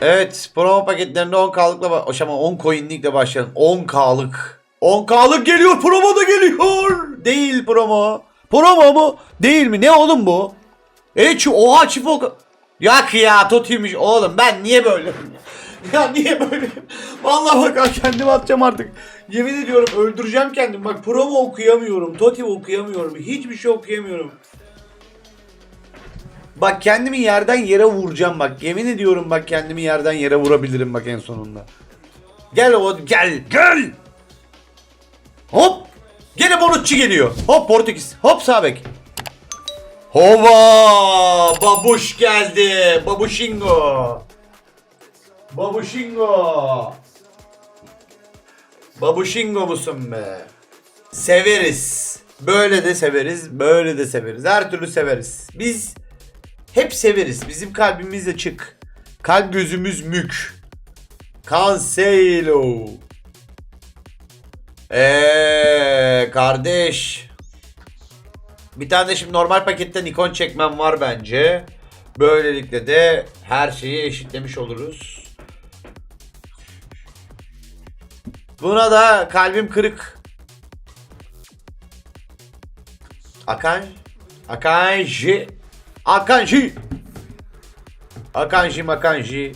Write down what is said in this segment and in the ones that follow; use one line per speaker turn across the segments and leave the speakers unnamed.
Evet promo paketlerinde 10K'lıkla ba- Şama 10 coin'likle başlayalım. 10K'lık. 10K'lık geliyor promo da geliyor. Değil promo. Promo mu? Değil mi? Ne oğlum bu? E şu oha çift volkan. Yak ya Toti'ymiş oğlum ben niye böyle? ya niye böyle? Vallahi bak kendimi atacağım artık. Yemin ediyorum öldüreceğim kendimi. Bak promo okuyamıyorum. Toti okuyamıyorum. Hiçbir şey okuyamıyorum. Bak kendimi yerden yere vuracağım bak. Yemin ediyorum bak kendimi yerden yere vurabilirim bak en sonunda. Gel o gel gel. Hop. Gene Bonucci geliyor. Hop Portekiz. Hop sağ bek. Hova! Babuş geldi. Babuşingo. Babuşingo. Babuşingo musun be? Severiz. Böyle de severiz, böyle de severiz. Her türlü severiz. Biz hep severiz. Bizim kalbimiz açık. Kalp gözümüz mük. Cancelo. Eee kardeş. Bir tane de şimdi normal paketten ikon çekmem var bence. Böylelikle de her şeyi eşitlemiş oluruz. Buna da kalbim kırık. Akan Akanji Akanji Akanji Makanji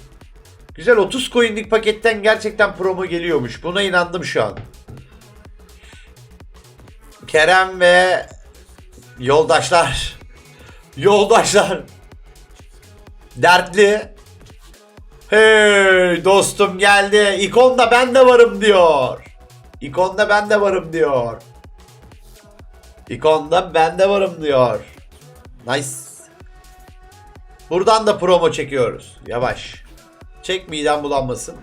Güzel 30 coin'lik paketten gerçekten promo geliyormuş. Buna inandım şu an. Kerem ve yoldaşlar. Yoldaşlar. Dertli. Hey dostum geldi. İkonda ben de varım diyor. İkonda ben de varım diyor. İkonda ben de varım diyor. Nice. Buradan da promo çekiyoruz. Yavaş. Çek midem bulanmasın.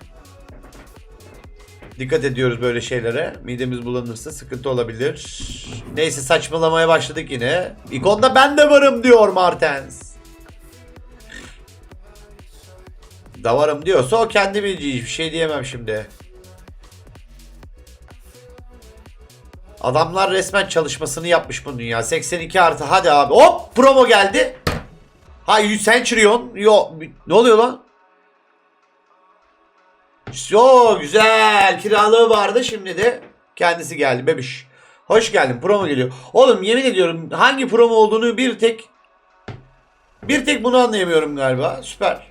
Dikkat ediyoruz böyle şeylere. Midemiz bulanırsa sıkıntı olabilir. Neyse saçmalamaya başladık yine. İkonda ben de varım diyor Martens. Da varım diyorsa o kendi bileceği hiçbir şey diyemem şimdi. Adamlar resmen çalışmasını yapmış bunun ya. 82 artı hadi abi. Hop promo geldi. Ha 100 Centurion. Yo ne oluyor lan? Yo güzel. Kiralığı vardı şimdi de kendisi geldi bebiş. Hoş geldin promo geliyor. Oğlum yemin ediyorum hangi promo olduğunu bir tek bir tek bunu anlayamıyorum galiba. Süper.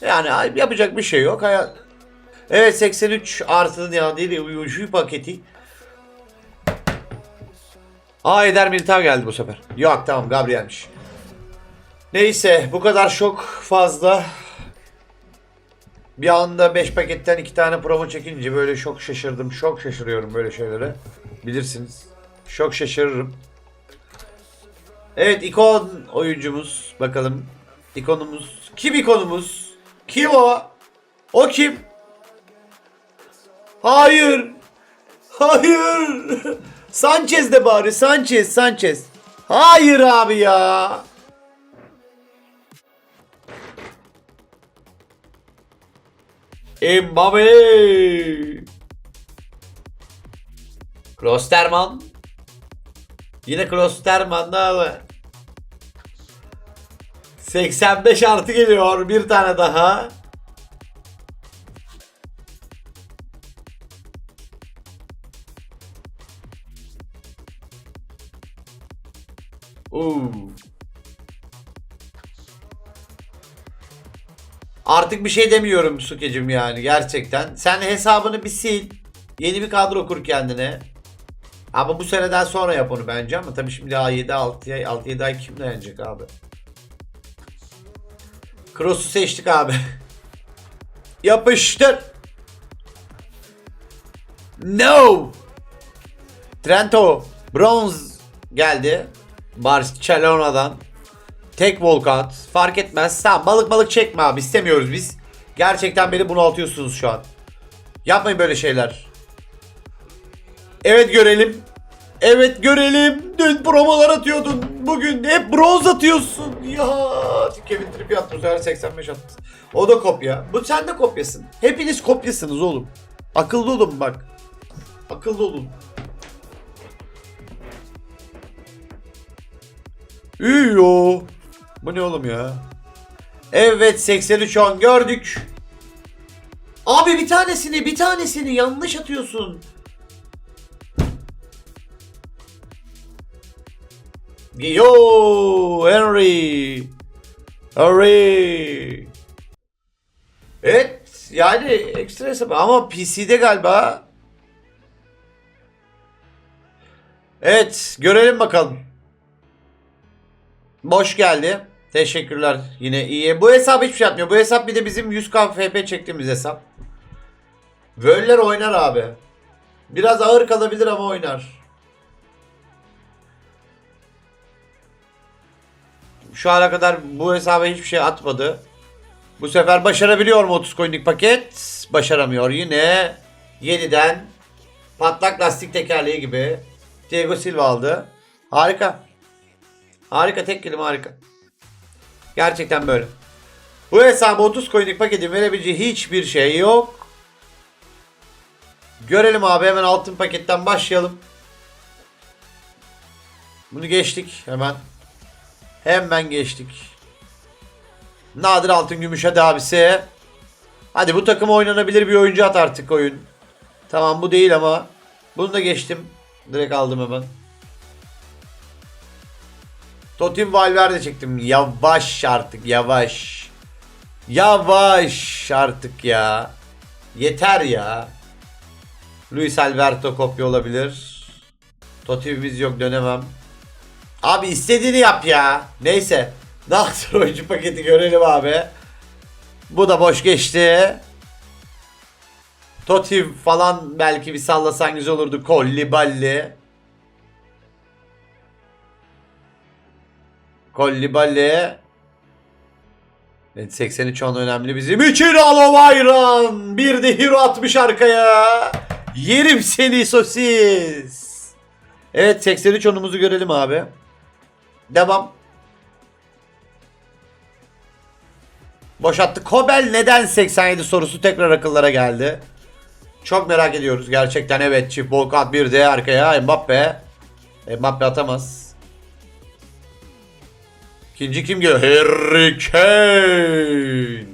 Yani yapacak bir şey yok. Hayat... Evet 83 artı ya değil uyuşu paketi. Aa Eder Militao geldi bu sefer. Yok tamam Gabriel'miş. Neyse bu kadar şok fazla. Bir anda 5 paketten 2 tane promo çekince böyle şok şaşırdım. Şok şaşırıyorum böyle şeylere. Bilirsiniz. Şok şaşırırım. Evet ikon oyuncumuz. Bakalım. İkonumuz. Kim ikonumuz? Kim o? O kim? Hayır. Hayır. Sanchez de bari. Sanchez. Sanchez. Hayır abi ya. Mbappe. Klosterman. Yine Klosterman da abi. 85 artı geliyor. Bir tane daha. Oo. Artık bir şey demiyorum Sukecim yani gerçekten. Sen hesabını bir sil. Yeni bir kadro kur kendine. Ama bu seneden sonra yap onu bence ama tabii şimdi A7 6 ay 6 7 ay kim dayanacak abi? Cross'u seçtik abi. Yapıştır. No. Trento bronze geldi. Barcelona'dan. Tek Volkant. Fark etmez. Tamam balık balık çekme abi. istemiyoruz biz. Gerçekten beni bunaltıyorsunuz şu an. Yapmayın böyle şeyler. Evet görelim. Evet görelim. Dün promolar atıyordun. Bugün hep bronz atıyorsun. Ya Kevin Trippi attı. Bu sefer 85 attı. O da kopya. Bu sen de kopyasın. Hepiniz kopyasınız oğlum. Akıllı olun bak. Akıllı olun. Üyo. Bu ne oğlum ya? Evet 83 10 gördük. Abi bir tanesini bir tanesini yanlış atıyorsun. Yo Henry. Henry. Evet yani ekstra hesap ama PC'de galiba. Evet görelim bakalım. Boş geldi. Teşekkürler yine iyi. Bu hesap hiçbir şey yapmıyor. Bu hesap bir de bizim 100k FP çektiğimiz hesap. Völler oynar abi. Biraz ağır kalabilir ama oynar. Şu ana kadar bu hesaba hiçbir şey atmadı. Bu sefer başarabiliyor mu 30 coinlik paket? Başaramıyor. Yine 7'den patlak lastik tekerleği gibi Diego Silva aldı. Harika. Harika tek kelime harika. Gerçekten böyle. Bu hesaba 30 coinlik paketin verebileceği hiçbir şey yok. Görelim abi hemen altın paketten başlayalım. Bunu geçtik hemen. Hemen geçtik. Nadir altın gümüş hadi abisi. Hadi bu takım oynanabilir bir oyuncu at artık oyun. Tamam bu değil ama. Bunu da geçtim. Direkt aldım hemen. Totim Valverde çektim. Yavaş artık yavaş. Yavaş artık ya. Yeter ya. Luis Alberto kopya olabilir. Totimimiz yok dönemem. Abi istediğini yap ya. Neyse. Nakdir oyuncu paketi görelim abi. Bu da boş geçti. Totim falan belki bir sallasan güzel olurdu. Kolli balli. Kolli balli. Evet 83 an önemli bizim için Alo Bayram. Bir de hero atmış arkaya. Yerim seni sosis. Evet 83 onumuzu görelim abi. Devam. Boşalttı. Kobel neden 87 sorusu tekrar akıllara geldi. Çok merak ediyoruz gerçekten evet çift Volkan bir de arkaya Mbappe. Mbappe atamaz. İkinci kim geliyor? Harry Kane.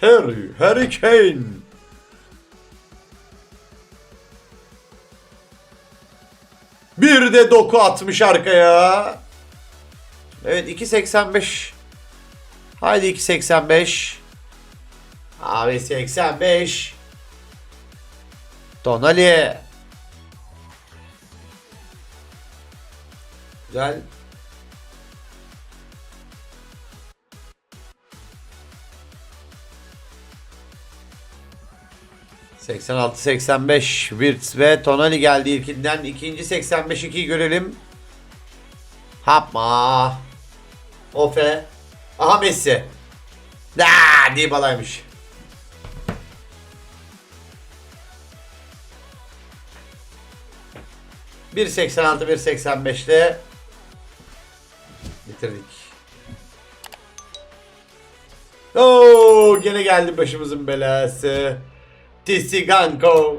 Harry, Harry Kane. Bir de doku atmış arkaya. Evet 2.85. Haydi 2.85. Abi 85. Tonali. Güzel. ...86-85 Wirtz ve Tonali geldi ilkinden. ikinci 85-2'yi görelim. Yapma. Ofe. Aha Messi. Daa, Dybala'ymış. Bir 86 bir 85'te bitirdik. Oo gene geldi başımızın belası. ty cyganką!